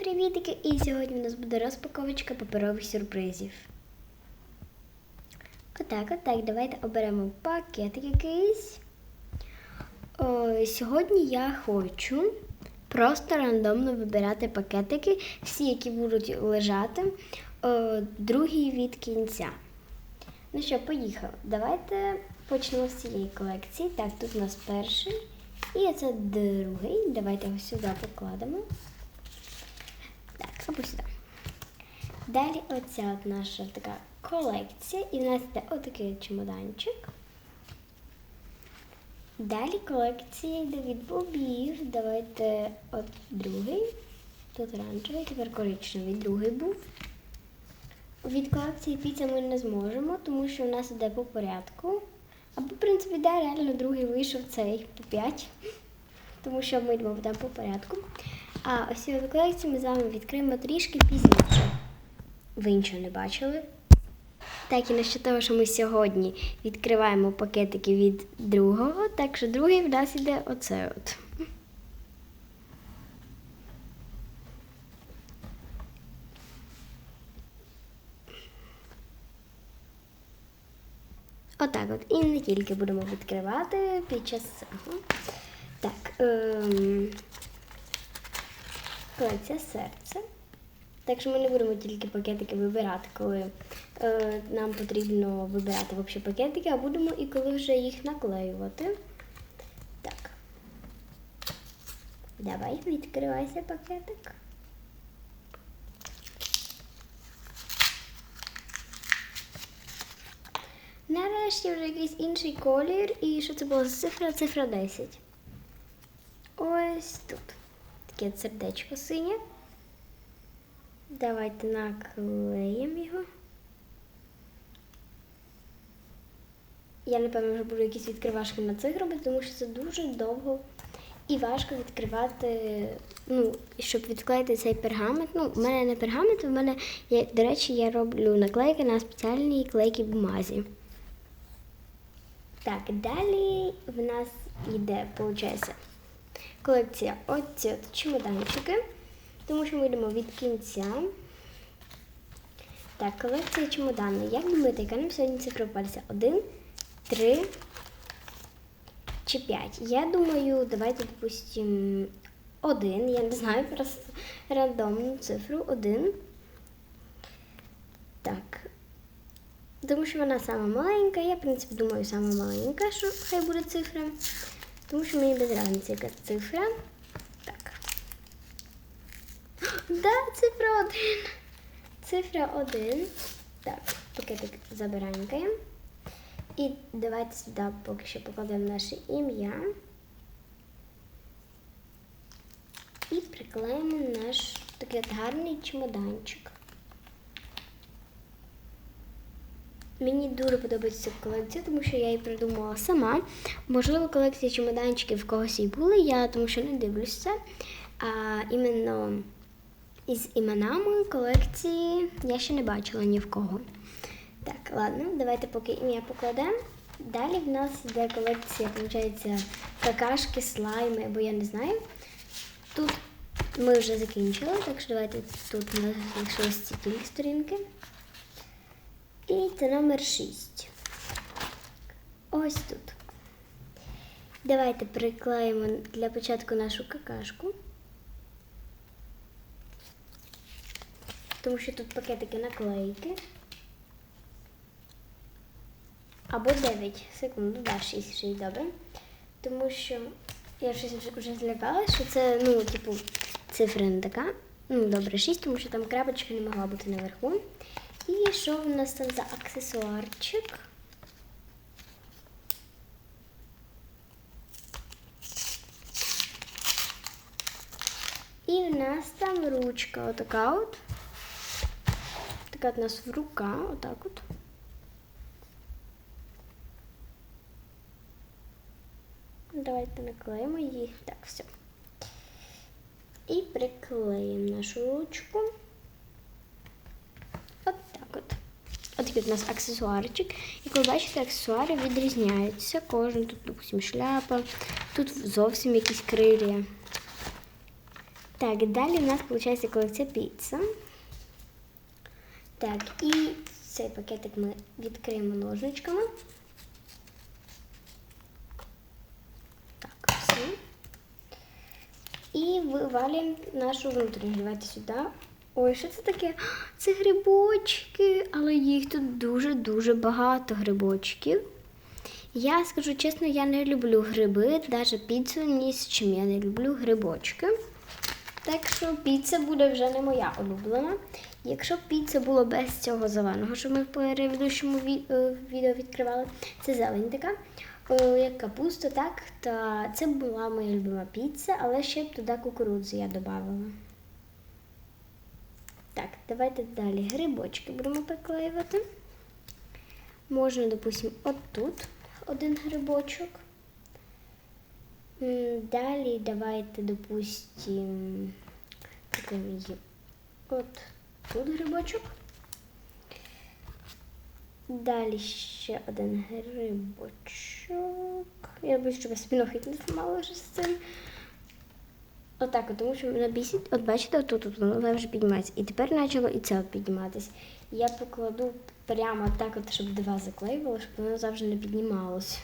Привітики! І сьогодні у нас буде розпаковочка паперових сюрпризів. Отак, отак, давайте оберемо пакетик якийсь. О, сьогодні я хочу просто рандомно вибирати пакетики, всі, які будуть лежати, о, другий від кінця. Ну що, поїхали. Давайте почнемо з цієї колекції. Так, тут у нас перший. І це другий. Давайте його сюди покладемо. Або сюди. Далі оця от наша така колекція. І в нас йде отакий чемоданчик. Далі колекція йде від бобів. Давайте от другий. Тут оранжевий, тепер коричневий. Другий був. Від колекції піца ми не зможемо, тому що у нас йде по порядку. Або, в принципі, да, реально другий вийшов цей по 5. Тому що ми йдемо по порядку. А цю колекцію ми з вами відкриємо трішки пізніше. Ви нічого не бачили? Так, і насчет того, що ми сьогодні відкриваємо пакетики від другого, так що другий в нас іде оце от. Отак от. І не тільки будемо відкривати під час цього. Так. Ем... Колекція серце. Так що ми не будемо тільки пакетики вибирати, коли е, нам потрібно вибирати взагалі пакетики, а будемо і коли вже їх наклеювати. Так. Давай, відкривайся пакетик. Нарешті вже якийсь інший колір. І що це було за цифра? Цифра 10. Ось тут. Таке сердечко синє. Давайте наклеїмо його. Я, напевно, вже буду якісь відкривашки на цих робити, тому що це дуже довго і важко відкривати, ну, щоб відклеїти цей пергамент. Ну, в мене не пергамент, в мене, я, до речі, я роблю наклейки на спеціальній клейкій бумазі. Так, далі в нас йде, виходить, колекція оці от чемоданчики, тому що ми йдемо від кінця. Так, колекція чемодану. Як думаєте, яка нам сьогодні цифра впадеться? Один, три чи п'ять? Я думаю, давайте, допустимо, один. Я не знаю, просто рандомну цифру. Один. Так. Тому що вона сама маленька. Я, в принципі, думаю, сама маленька, що хай буде цифра. Тому що мені без разниці, яка цифра. Так. Да, цифра один. Цифра один. Так, пакетик забираємо. І давайте сюди поки що покладемо наше ім'я. І приклеїмо наш такий гарний чемоданчик. Мені дуже подобається ця колекція, тому що я її придумала сама. Можливо, колекція чемоданчиків в когось і були, я тому що не дивлюся. А іменно із іменами колекції я ще не бачила ні в кого. Так, ладно, давайте поки ім'я покладемо. Далі в нас йде колекція, виходить, какашки, слайми, або я не знаю. Тут ми вже закінчили, так що давайте тут у нас ці тільки сторінки. І це номер 6. Ось тут. Давайте приклеїмо для початку нашу какашку. Тому що тут пакетики наклейки. Або 9 секунд, да, 6, 6, добре. Тому що я щось вже, злякалася, що це, ну, типу, цифра не така. Ну, добре, 6, тому що там крапочка не могла бути наверху. І що в нас там за аксесуарчик? І в нас там ручка отака от. Така от у нас рука, отак от. Давайте наклеїмо її. Так, все. І приклеїмо нашу ручку. От так от. От у нас аксесуарчик. Як ви бачите, аксесуари відрізняються. Кожен тут, допустим, шляпа, тут зовсім якісь крилля. Так, далі у нас виходить колекція піца. Так, і цей пакетик ми відкриємо ножничками. Так, все. І вивалюємо нашу внутрішню. Давайте сюди. Ой, що це таке? Це грибочки, але їх тут дуже-дуже багато грибочків. Я скажу чесно, я не люблю гриби, навіть піцу ні з чим я не люблю грибочки. Так що піца буде вже не моя улюблена. Якщо б піца була без цього зеленого, що ми в передвищому е, відео відкривали, це зелень така, е, як капуста, так, та це була моя любима піца, але ще б туди кукурудзу я додавала. Так, давайте далі грибочки будемо приклеювати. Можна, допустимо, отут один грибочок. Далі давайте, допустимо, її от тут грибочок. Далі ще один грибочок. Я боюсь, щоб я собі ноги не зламала вже з цим. Отак, от, тому що мене бісить. От бачите, тут воно вже піднімається. І тепер почало і це от підніматись. Я покладу прямо так, от, щоб два заклеювали, щоб воно завжди не піднімалось.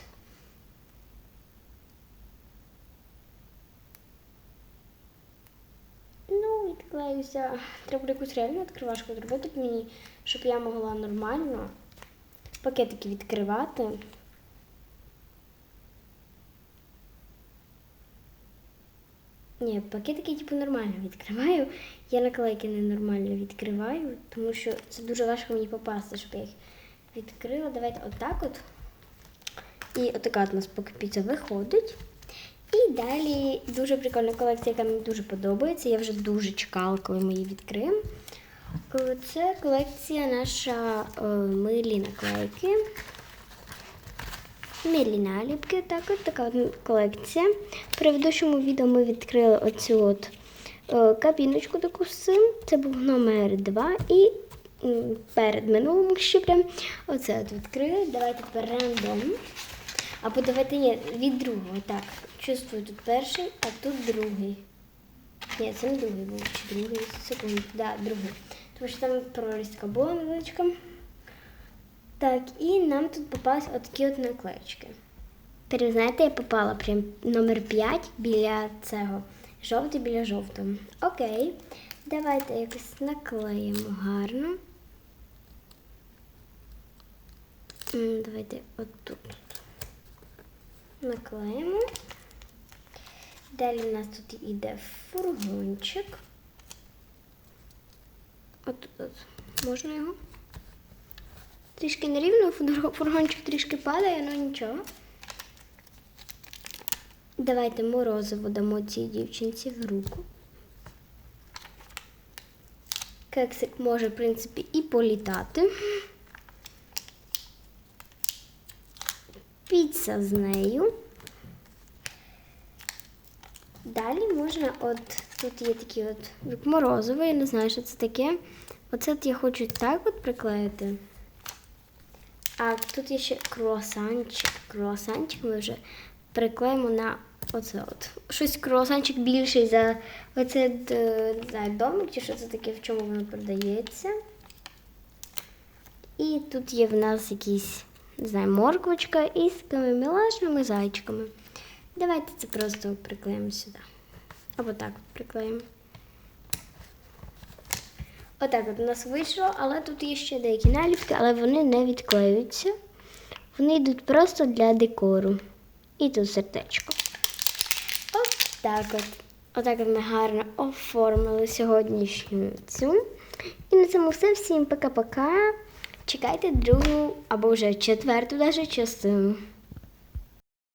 Ну, відклеюся. Треба якусь реальну відкривашку зробити мені, щоб я могла нормально пакетики відкривати. Ні, пакетики типу нормально відкриваю. Я наклейки ненормально відкриваю, тому що це дуже важко мені попасти, щоб я їх відкрила. Давайте отак от. І отака от у нас поки піца виходить. І далі дуже прикольна колекція, яка мені дуже подобається. Я вже дуже чекала, коли ми її відкриємо. Е, Це колекція наша е, милі наклейки. Милі наліпки, так от така колекція. В предыдущому відео ми відкрили оцю от е, кабіночку таку з цим. Це був номер 2 і перед минулим ще прям оце от відкрили. Давайте тепер рандом. Або давайте ні, від другого. Так, чувствую тут перший, а тут другий. Ні, це не другий був, чи другий, секунду. Да, другий. Тому що там прорізка була невеличка. Так, і нам тут попались отакі от наклеєчки. Тепер, знаєте, я попала прям номер 5 біля цього. Жовтий біля жовтого. Окей. Давайте якось наклеїмо гарно. Давайте отут. Наклеїмо. Далі у нас тут іде фургончик. От, от. Можна його? Трішки нерівно, фур- фургончик трішки падає, але нічого. Давайте морозиво дамо цій дівчинці в руку. Кексик може, в принципі, і політати. Піца з нею. Далі можна, от тут є такі от морозиво, я не знаю, що це таке. Оце от я хочу так от приклеїти. А тут є ще круасанчик. Круасанчик ми вже приклеїмо на оце от. Щось круасанчик більший за оце знаю, домик, чи що це таке, в чому воно продається. І тут є в нас якісь, не знаю, морквочка із такими мілашними зайчиками. Давайте це просто приклеїмо сюди. Або так приклеїмо. Отак от у нас вийшло, але тут є ще деякі наліпки, але вони не відклеюються. Вони йдуть просто для декору. І тут сердечко. Ось так от. Отак от ми гарно оформили сьогоднішню цю. І на цьому все. Всім пока-пока. Чекайте другу або вже четверту даже частину.